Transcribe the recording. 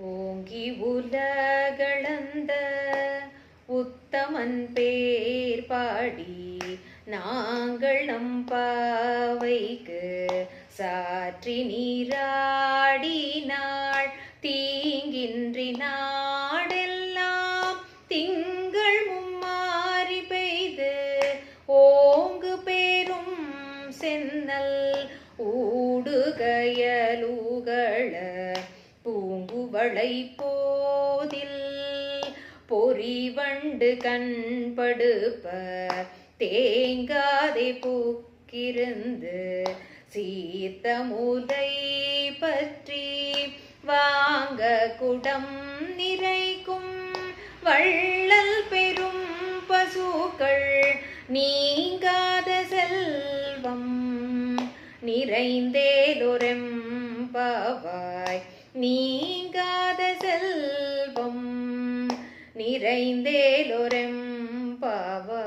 ஓங்கி உலகளந்த உத்தமன் பேர் பாடி நாங்கள் நம் பாவைக்கு சாற்றி நீராடினாள். தீங்கின்றி நாடெல்லாம் திங்கள் மும்மாறி பெய்து ஓங்கு பேரும் சென்னல் ஊடுகயலூகள பூங்குவளை போதில் பொறிவண்டு கண்படுப்ப தேங்காதை பூக்கிருந்து சீர்த்த முதை பற்றி வாங்க குடம் நிறைக்கும். வள்ளல் பெரும் பசுக்கள் நீங்காத செல்வம் நிறைந்தேலொரெம் பாவாய். நிறைந்தேலொரெம் பாவா